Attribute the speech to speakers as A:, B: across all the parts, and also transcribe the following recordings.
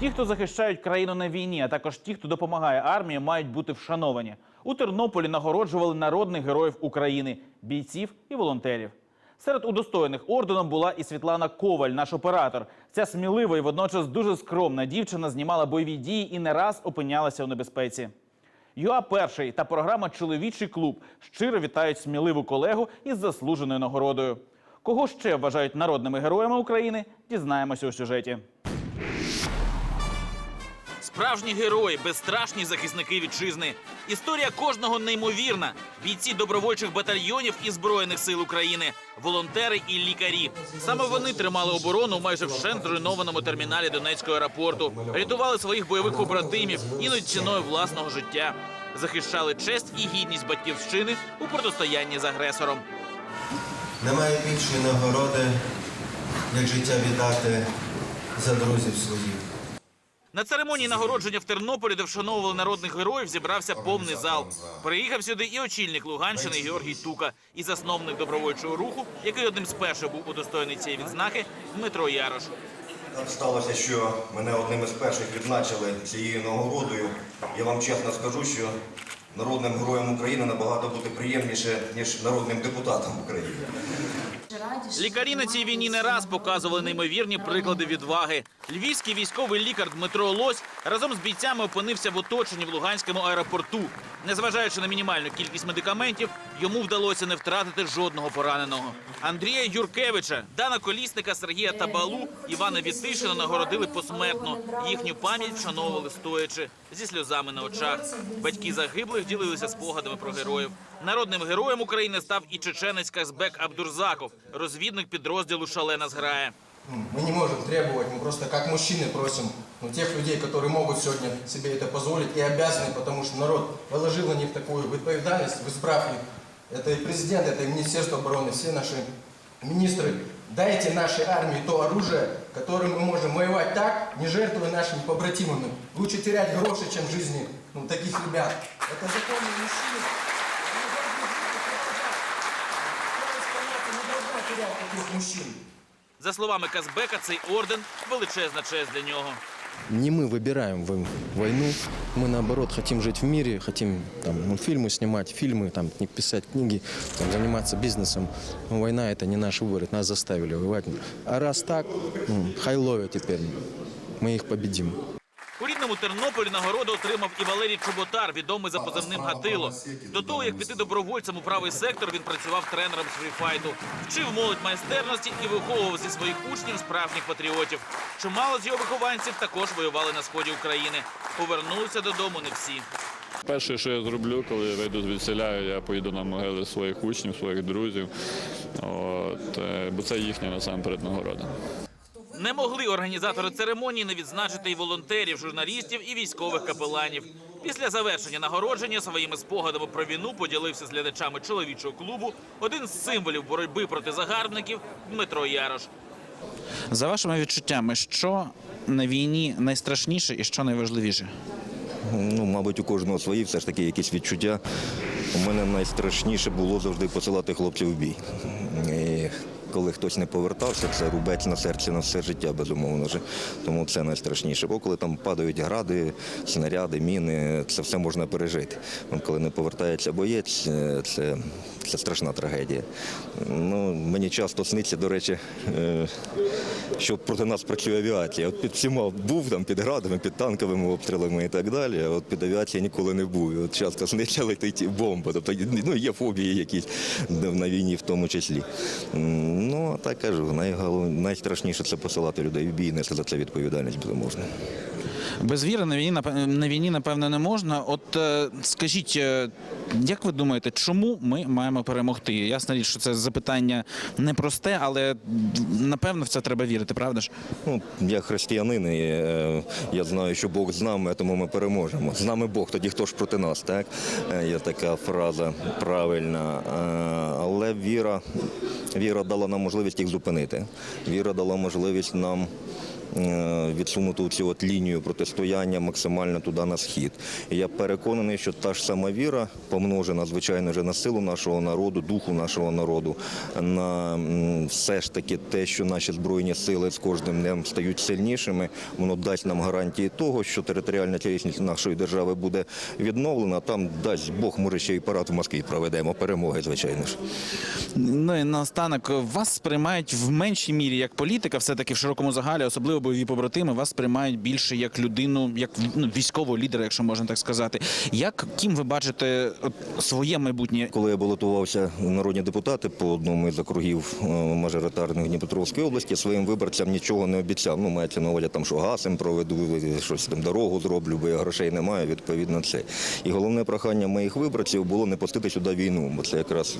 A: Ті, хто захищають країну на війні, а також ті, хто допомагає армії, мають бути вшановані. У Тернополі нагороджували народних героїв України, бійців і волонтерів. Серед удостоєних орденом була і Світлана Коваль, наш оператор. Ця смілива і водночас дуже скромна дівчина знімала бойові дії і не раз опинялася у небезпеці. ЮА перший та програма Чоловічий клуб щиро вітають сміливу колегу із заслуженою нагородою. Кого ще вважають народними героями України? Дізнаємося у сюжеті. Справжні герої, безстрашні захисники вітчизни. Історія кожного неймовірна. Бійці добровольчих батальйонів і збройних сил України, волонтери і лікарі. Саме вони тримали оборону майже вщент зруйнованому терміналі Донецького аеропорту, рятували своїх бойових побратимів іноді ціною власного життя, захищали честь і гідність батьківщини у протистоянні з агресором.
B: Немає більшої нагороди, як життя віддати за друзів своїх.
A: На церемонії нагородження в Тернополі, де вшановували народних героїв, зібрався повний зал. Приїхав сюди і очільник Луганщини Георгій Тука, і засновник добровольчого руху, який одним з перших був удостоєний цієї відзнаки, Дмитро Ярош.
C: Так сталося, що мене одним із перших відзначили цією нагородою. Я вам чесно скажу, що народним героям України набагато бути приємніше, ніж народним депутатом України.
A: Лікарі на цій війні не раз показували неймовірні приклади відваги. Львівський військовий лікар Дмитро Лось разом з бійцями опинився в оточенні в Луганському аеропорту. Незважаючи на мінімальну кількість медикаментів, йому вдалося не втратити жодного пораненого. Андрія Юркевича, Дана Колісника, Сергія Табалу, Івана Вітишина нагородили посмертно. Їхню пам'ять вшановували стоячи зі сльозами на очах. Батьки загиблих ділилися спогадами про героїв. Народним героєм України став і чеченець Казбек Абдурзаков, розвідник підрозділу Шалена зграя.
D: Ну, Мы не можем требовать, мы просто как мужчины просим ну, тех людей, которые могут сегодня себе это позволить и обязаны, потому что народ положил на них такую ответственность, избрав их. Это и президент, это и Министерство обороны, все наши министры. Дайте нашей армии то оружие, которым мы можем воевать так, не жертвуя нашими побратимами. Лучше терять гроши, чем жизни ну, таких ребят. Это законные мужчины. Они должны жить и продолжать. Украинская нация не должна терять таких мужчин.
A: За словами Казбека, цей орден величезна честь для нього.
E: Не мы выбираем вой- войну, мы наоборот хотим жить в мире, хотим там, мультфильмы снимать, фильмы, там, не писать книги, там, заниматься бизнесом. Но война это не наш выбор, это нас заставили воевать. А раз так, ну, хайлове теперь, мы их победим.
A: У Тернополі нагороду отримав і Валерій Чоботар, відомий за позивним Гатило. До того, як піти добровольцем у правий сектор, він працював тренером з фріфайту, вчив молодь майстерності і виховував зі своїх учнів справжніх патріотів. Чимало з його вихованців також воювали на сході України. Повернулися додому не всі.
F: Перше, що я зроблю, коли я вийду звідсіля, я поїду на могили своїх учнів, своїх друзів. От, е, бо це їхня насамперед нагорода.
A: Не могли організатори церемонії не відзначити і волонтерів, журналістів і військових капеланів. Після завершення нагородження своїми спогадами про війну поділився з глядачами чоловічого клубу один з символів боротьби проти загарбників Дмитро Ярош.
G: За вашими відчуттями, що на війні найстрашніше і що найважливіше?
C: Ну, мабуть, у кожного свої все ж таки якісь відчуття. У мене найстрашніше було завжди посилати хлопців в бій. І коли хтось не повертався, це рубець на серці на все життя, безумовно. Тому це найстрашніше. Бо коли там падають гради, снаряди, міни, це все можна пережити. Коли не повертається боєць, е, це, це страшна трагедія. Ну, мені часто сниться, до речі, е, що проти нас працює авіація. От під всіма був там під градами, під танковими обстрілами і так далі. А от під авіацією ніколи не був. От часто сниться летить бомба. Тобто ну, є фобії якісь на війні в тому числі. Ну, так кажу, найголов... найстрашніше це посилати людей в бій, нести за це відповідальність безумовно.
G: Без віри на війні на війні, напевно, не можна. От е, скажіть, е, як ви думаєте, чому ми маємо перемогти? Ясна річ, що це запитання непросте, але напевно в це треба вірити, правда ж?
C: Ну, я християнин, і е, я знаю, що Бог з нами, тому ми переможемо. З нами Бог, тоді хто ж проти нас, так? Є така фраза правильна. Але віра, віра дала нам можливість їх зупинити. Віра дала можливість нам відсунуту цю от лінію протистояння максимально туди на схід. І я переконаний, що та ж сама віра, помножена, звичайно, вже на силу нашого народу, духу нашого народу, на все ж таки те, що наші збройні сили з кожним днем стають сильнішими, воно дасть нам гарантії того, що територіальна цілісність нашої держави буде відновлена. Там дасть Бог, може ще й парад в Москві проведемо перемоги, звичайно ж.
G: Ну і наостанок вас сприймають в меншій мірі як політика, все таки в широкому загалі, особливо бойові побратими, вас сприймають більше як людину, як ну, військового лідера, якщо можна так сказати. Як ким ви бачите своє майбутнє?
C: Коли я балотувався народні депутати по одному із округів е, мажоритарних Дніпропетровської області, своїм виборцям нічого не обіцяв. Ну, мається на увазі, там, що газ їм проведу, щось там дорогу зроблю, бо я грошей немає, відповідно це. І головне прохання моїх виборців було не пустити сюди війну, бо це якраз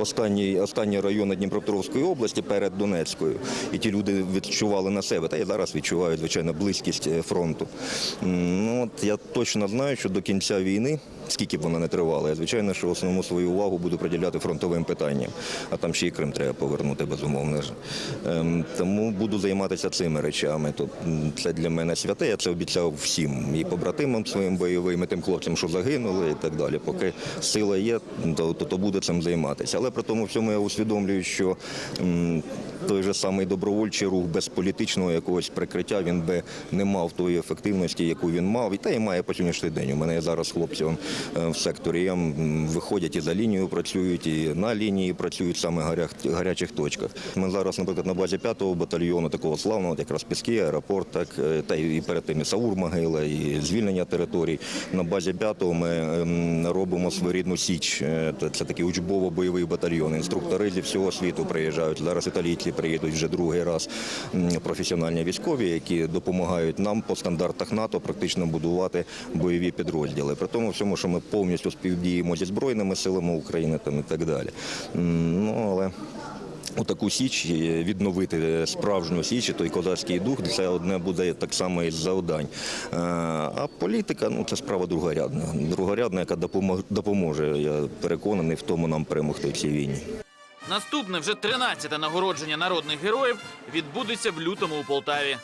C: останній, останні райони Дніпропетровської області перед Донецькою. І ті люди відчували на себе, та і зараз відчувають, звичайно, близькість е, фронту. Ну, от я точно знаю, що до кінця війни, скільки б вона не тривала, я звичайно, що основну свою увагу буду приділяти фронтовим питанням. А там ще і Крим треба повернути, безумовно. Ем, тому буду займатися цими речами. Тобто, це для мене святе, я це обіцяв всім і побратимам своїм бойовим, і тим хлопцям, що загинули, і так далі. Поки сила є, то, то, то буде цим займатися. Але при тому всьому я усвідомлюю, що той же самий добровольчий рух без політичного якогось прикриття він би не мав тої ефективності, яку він мав, і та й має по сьогоднішній день. У мене зараз хлопці в секторі м, виходять і за лінією працюють, і на лінії працюють саме гарях, гарячих точках. Ми зараз, наприклад, на базі 5-го батальйону такого славного, якраз Піски, аеропорт, так е, та й перед тим і Саур Могила, і звільнення територій. На базі 5-го ми ем, робимо своєрідну січ. Е, це такий учбово-бойовий батальйон. Інструктори зі всього світу приїжджають. Зараз італійці приїдуть вже другий раз. Професіональні військові, які допомагають нам по стандартах НАТО практично будувати бойові підрозділи. При тому всьому, що ми повністю співдіємо зі збройними силами України там і так далі. Ну але. У таку січ е, відновити справжню січ, і той козацький дух, це одне буде так само із завдань. Е, А політика ну це справа другорядна. Другорядна, яка допоможе, я переконаний в тому нам перемогти в цій війні.
A: Наступне вже 13-те нагородження народних героїв відбудеться в лютому у Полтаві.